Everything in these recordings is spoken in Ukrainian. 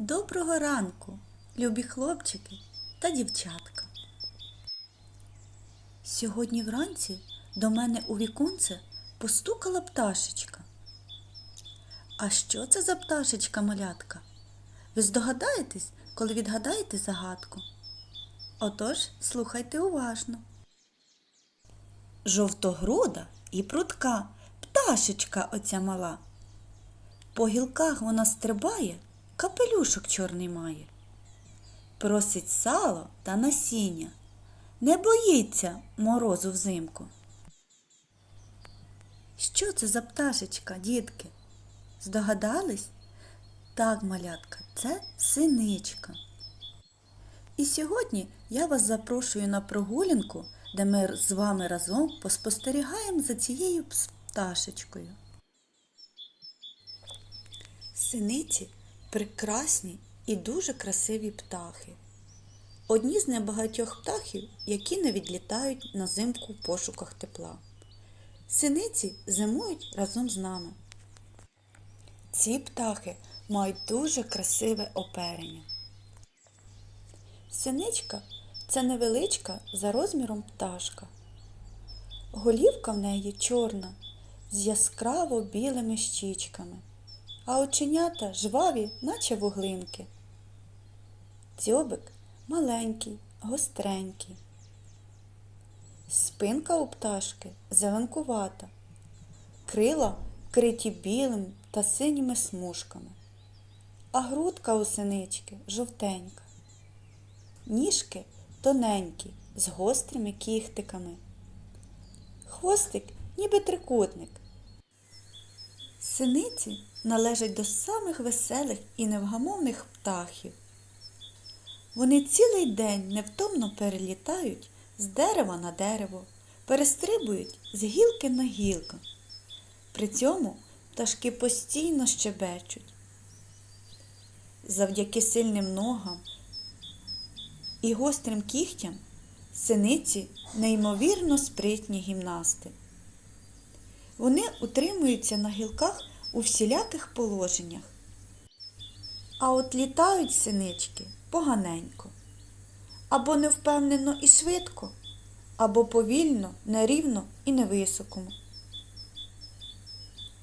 Доброго ранку, любі хлопчики та дівчатка. Сьогодні вранці до мене у віконце постукала пташечка. А що це за пташечка малятка? Ви здогадаєтесь, коли відгадаєте загадку? Отож, слухайте уважно. Жовтогруда і прудка, пташечка оця мала. По гілках вона стрибає, капелюшок чорний має. Просить сало та насіння, не боїться морозу взимку. Що це за пташечка, дітки? Здогадались? Так, малятка, це синичка. І сьогодні я вас запрошую на прогулянку, де ми з вами разом поспостерігаємо за цією пташечкою. Синиці прекрасні і дуже красиві птахи. Одні з небагатьох птахів, які не відлітають на зимку в пошуках тепла. Синиці зимують разом з нами. Ці птахи мають дуже красиве оперення. Синичка це невеличка за розміром пташка. Голівка в неї чорна з яскраво білими щічками, а оченята жваві, наче вуглинки. Дзьобик маленький, гостренький. Спинка у пташки зеленкувата, крила вкриті білим та синіми смужками, а грудка у синички жовтенька. Ніжки тоненькі, з гострими кіхтиками. Хвостик ніби трикутник. Синиці належать до самих веселих і невгамовних птахів. Вони цілий день невтомно перелітають з дерева на дерево, перестрибують з гілки на гілку. При цьому пташки постійно щебечуть. Завдяки сильним ногам і гострим кігтям синиці неймовірно спритні гімнасти. Вони утримуються на гілках у всіляких положеннях. А от літають синички поганенько. Або невпевнено і швидко, або повільно, нерівно і невисокому.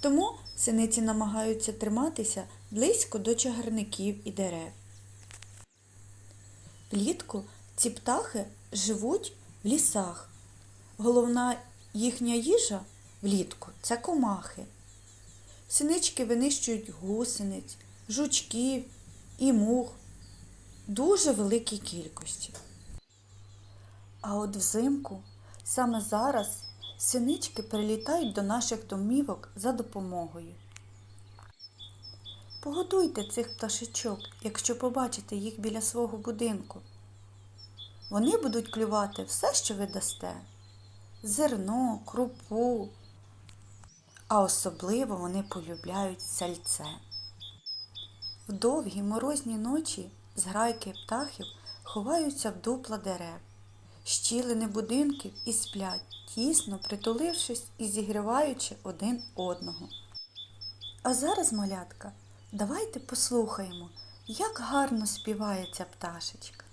Тому синиці намагаються триматися близько до чагарників і дерев. Влітку ці птахи живуть в лісах. Головна їхня їжа влітку це комахи. Синички винищують гусениць, жучків і мух дуже великій кількості. А от взимку саме зараз синички прилітають до наших домівок за допомогою. Погодуйте цих пташечок, якщо побачите їх біля свого будинку. Вони будуть клювати все, що ви дасте зерно, крупу, а особливо вони полюбляють сальце. В довгі морозні ночі зграйки птахів ховаються в дупла дерев, щілини будинків і сплять, тісно притулившись і зігріваючи один одного. А зараз, малятка, давайте послухаємо, як гарно співає ця пташечка.